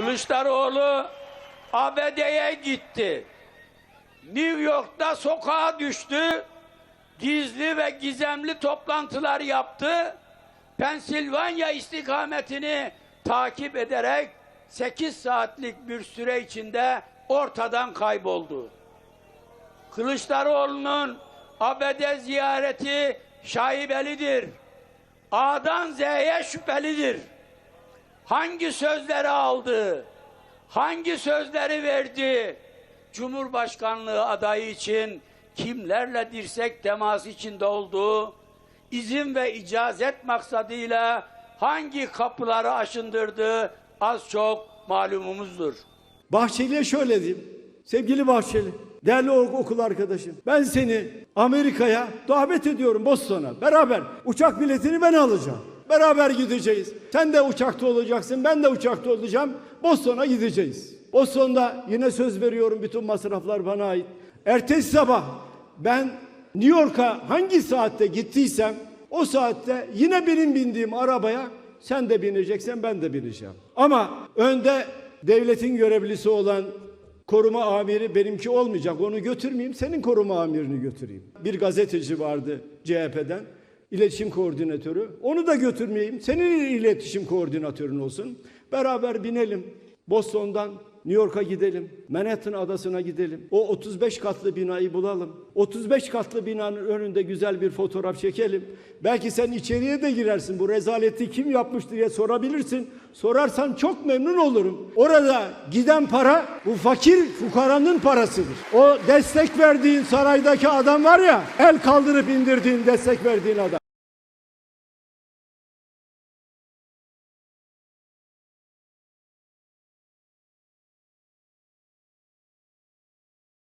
Kılıçdaroğlu ABD'ye gitti. New York'ta sokağa düştü. Gizli ve gizemli toplantılar yaptı. Pensilvanya istikametini takip ederek 8 saatlik bir süre içinde ortadan kayboldu. Kılıçdaroğlu'nun ABD ziyareti şaibelidir. A'dan Z'ye şüphelidir. Hangi sözleri aldı? Hangi sözleri verdi? Cumhurbaşkanlığı adayı için kimlerle dirsek teması içinde olduğu, izin ve icazet maksadıyla hangi kapıları aşındırdığı az çok malumumuzdur. Bahçeli'ye şöyle diyeyim. Sevgili Bahçeli, değerli ok- okul arkadaşım. Ben seni Amerika'ya davet ediyorum Boston'a. Beraber uçak biletini ben alacağım. Beraber gideceğiz. Sen de uçakta olacaksın, ben de uçakta olacağım. Boston'a gideceğiz. Boston'da yine söz veriyorum bütün masraflar bana ait. Ertesi sabah ben New York'a hangi saatte gittiysem o saatte yine benim bindiğim arabaya sen de bineceksen ben de bineceğim. Ama önde devletin görevlisi olan koruma amiri benimki olmayacak. Onu götürmeyeyim, senin koruma amirini götüreyim. Bir gazeteci vardı CHP'den, iletişim koordinatörü. Onu da götürmeyeyim, senin iletişim koordinatörün olsun. Beraber binelim. Boston'dan New York'a gidelim. Manhattan adasına gidelim. O 35 katlı binayı bulalım. 35 katlı binanın önünde güzel bir fotoğraf çekelim. Belki sen içeriye de girersin. Bu rezaleti kim yapmış diye sorabilirsin. Sorarsan çok memnun olurum. Orada giden para bu fakir fukaranın parasıdır. O destek verdiğin saraydaki adam var ya, el kaldırıp indirdiğin destek verdiğin adam.